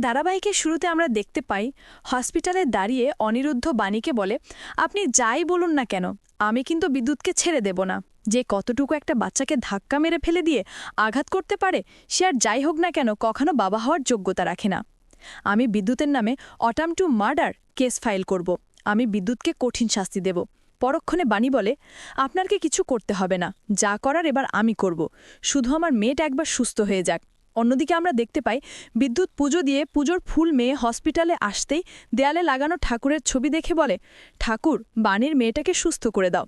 ধারাবাহিকের শুরুতে আমরা দেখতে পাই, হসপিটালে দাঁড়িয়ে অনিরুদ্ধ বাণীকে বলে, আপনি যাই বলুন না কেন, আমি কিন্তু বিদ্যুৎকে ছেড়ে দেব না। যে কতটুকু একটা বাচ্চাকে ধাক্কা মেরে ফেলে দিয়ে আঘাত করতে পারে, সে আর যাই হোক না কেন কখনো বাবা হওয়ার যোগ্যতা রাখে না। আমি বিদ্যুতের নামে attempt to murder case file করব। আমি বিদ্যুৎকে কঠিন শাস্তি দেব। পরক্ষণে বাণী বলে আপনারকে কিছু করতে হবে না, যা করার এবার আমি করব। শুধু আমার মেয়েটা একবার সুস্থ হয়ে যাক। অন্যদিকে আমরা দেখতে পাই, বিদ্যুৎ পুজো দিয়ে পুজোর ফুল মেয়ে হসপিটালে আসতেই দেয়ালে লাগানো ঠাকুরের ছবি দেখে বলে, ঠাকুর, বাণীর মেয়েটাকে সুস্থ করে দাও।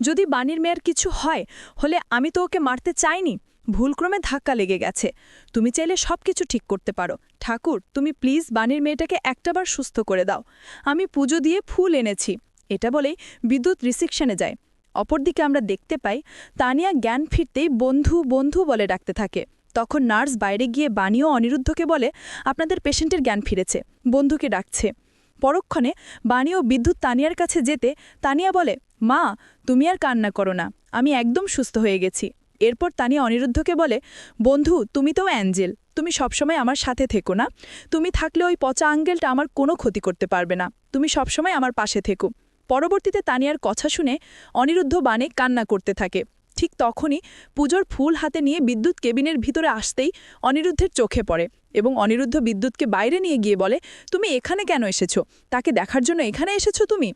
যদি বাণীর মেয়ের কিছু হয়, হলে আমি তো ওকে মারতে চাইনি। ভুলক্রমে ধাক্কা লেগে গেছে। তুমি চাইলে সব কিছু ঠিক করতে পারো। ঠাকুর, তুমি প্লিজ বাণীর মেয়েটাকে একটাবার সুস্থ করে দাও। আমি পুজো দিয়ে ফুল এনেছি। এটা বলেই বিদ্যুৎ রিসিকশনে যায়। অপরদিকে আমরা দেখতে পাই, তানিয়া জ্ঞান ফিরতেই বন্ধু বন্ধু বলে ডাকতে থাকে। তখন নার্স বাইরে গিয়ে বাণীও অনিরুদ্ধকে বলে, আপনাদের পেশেন্টের জ্ঞান ফিরেছে, বন্ধুকে ডাকছে। পরক্ষণে বাণীও বিদ্যুৎ তানিয়ার কাছে যেতে তানিয়া বলে, মা, তুমি আর কান্না করো না, আমি একদম সুস্থ হয়ে গেছি। এরপর তানিয়া অনিরুদ্ধকে বলে, বন্ধু, তুমি তো অ্যাঞ্জেল, তুমি সবসময় আমার সাথে থেকো না। তুমি থাকলে ওই পচা আঙ্গেলটা আমার কোনো ক্ষতি করতে পারবে না, তুমি সবসময় আমার পাশে থেকো। পরবর্তীতে তানিয়ার কথা শুনে অনিরুদ্ধ বাণে কান্না করতে থাকে। ঠিক তখনই পুজোর ফুল হাতে নিয়ে বিদ্যুৎ কেবিনের ভিতরে আসতেই অনিরুদ্ধের চোখে পড়ে এবং অনিরুদ্ধ বিদ্যুৎকে বাইরে নিয়ে গিয়ে বলে, তুমি এখানে কেন এসেছ? তাকে দেখার জন্য এখানে এসেছ তুমি?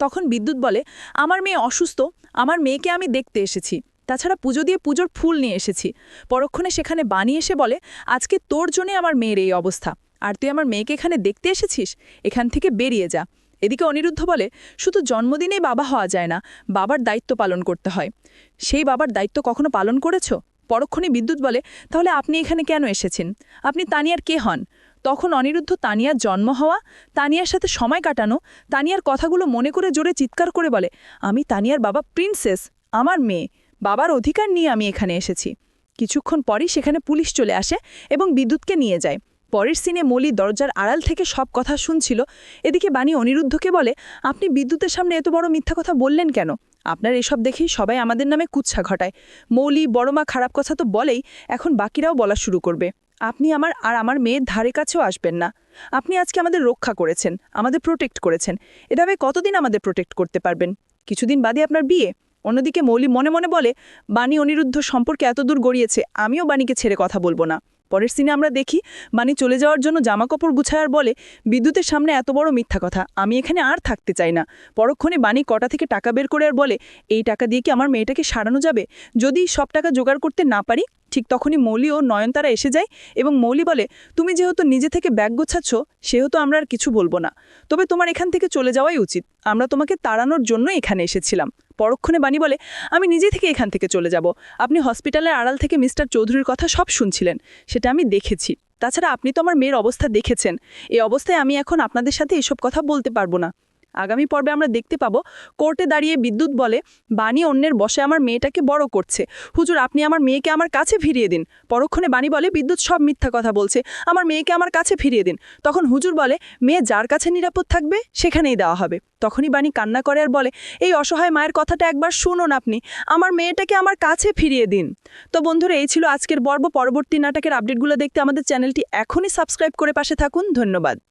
তখন বিদ্যুৎ বলে, আমার মেয়ে অসুস্থ, আমার মেয়েকে আমি দেখতে এসেছি। তাছাড়া পুজো দিয়ে পুজোর ফুল নিয়ে এসেছি। পরক্ষণে সেখানে বানিয়ে এসে বলে, আজকে তোর জন্যে আমার মেয়ের এই অবস্থা। আর তুই আমার মেয়েকে এখানে দেখতে এসেছিস? এখান থেকে বেরিয়ে যা। এদিকে অনিরুদ্ধ বলে, শুধু জন্মদিনেই বাবা হওয়া যায় না, বাবার দায়িত্ব পালন করতে হয়। সেই বাবার দায়িত্ব কখনো পালন করেছ? পরক্ষণে বিদ্যুৎ বলে, তাহলে আপনি এখানে কেন এসেছেন? আপনি তানিয়ার কে হন? তখন অনিরুদ্ধ, তানিয়ার জন্ম হওয়া, তানিয়ার সাথে সময় কাটানো, তানিয়ার কথাগুলো মনে করে জোরে চিৎকার করে বলে, আমি তানিয়ার বাবা প্রিন্সেস, আমার মেয়ে, বাবার অধিকার নিয়ে আমি এখানে এসেছি। কিছুক্ষণ পরই সেখানে পুলিশ চলে আসে এবং বিদ্যুৎকে নিয়ে যায়। পরের সিনে মলি দরজার আড়াল থেকে সব কথা শুনছিল। এদিকে বাণী অনিরুদ্ধকে বলে, আপনি বিদ্যুতের সামনে এত বড় মিথ্যা কথা বললেন কেন? আপনার এসব দেখেই সবাই আমাদের নামে কুচ্ছা ঘটায়। মৌলি বড়মা খারাপ কথা তো বলেই, এখন বাকিরাও বলা শুরু করবে। আপনি আমার আর আমার মেয়ের ধারে কাছেও আসবেন না। আপনি আজকে আমাদের রক্ষা করেছেন, আমাদের প্রোটেক্ট করেছেন। এভাবে কতদিন আমাদের প্রোটেক্ট করতে পারবেন? কিছুদিন বাদে আপনার বিয়ে। অন্যদিকে মৌলি মনে মনে বলে, বাণী অনিরুদ্ধ সম্পর্কে এতদূর গড়িয়েছে, আমিও বাণীকে ছেড়ে কথা বলব না। পরের সিনে আমরা দেখি বাণী চলে যাওয়ার জন্য জামাকাপড় গুছায়ার বলে, বিদ্যুতের সামনে এত বড় মিথ্যা কথা, আমি এখানে আর থাকতে চাই না। পরক্ষণে বাণী কটা থেকে টাকা বের করে আর বলে, এই টাকা দিয়ে কি আমার মেয়েটাকে সারানো যাবে? যদি সব টাকা জোগাড় করতে না পারি, ঠিক তখনই মৌলি ও নয়নতারা এসে যায় এবং মৌলি বলে, তুমি যেহেতু নিজে থেকে ব্যাগ গোছাচ্ছ, সেহেতু আমরা আর কিছু বলব না। তবে তোমার এখান থেকে চলে যাওয়াই উচিত। আমরা তোমাকে তাড়ানোর জন্য এখানে এসেছিলাম। পরক্ষণে বাণী বলে, আমি নিজে থেকে এখান থেকে চলে যাব। আপনি হসপিটালের আড়াল থেকে মিস্টার চৌধুরীর কথা সব শুনছিলেন। সেটা আমি দেখেছি। তাছাড়া আপনি তো আমার মেয়ের অবস্থা দেখেছেন। এই অবস্থায় আমি এখন আপনাদের সাথে এসব কথা বলতে পারব না। আগামী পর্বে আমরা দেখতে পাবো, কোর্টে দাঁড়িয়ে বিদ্যুৎ বলে বাণী অন্যের বসে আমার মেয়েটাকে বড় করছে। হুজুর, আপনি আমার মেয়েকে আমার কাছে ফিরিয়ে দিন। পরক্ষণে বাণী বলে, বিদ্যুৎ সব মিথ্যা কথা বলছে, আমার মেয়েকে আমার কাছে ফিরিয়ে দিন। তখন হুজুর বলে, মেয়ে যার কাছে নিরাপদ থাকবে, সেখানেই দেওয়া হবে। তখনই বাণী কান্না করে আর বলে, এই অসহায় মায়ের কথাটা একবার শুনুন আপনি, আমার মেয়েটাকে আমার কাছে ফিরিয়ে দিন। তো বন্ধুরা, এই ছিল আজকের পর্ব। পরবর্তী নাটকের আপডেটগুলো দেখতে আমাদের চ্যানেলটি এখনই সাবস্ক্রাইব করে পাশে থাকুন। ধন্যবাদ।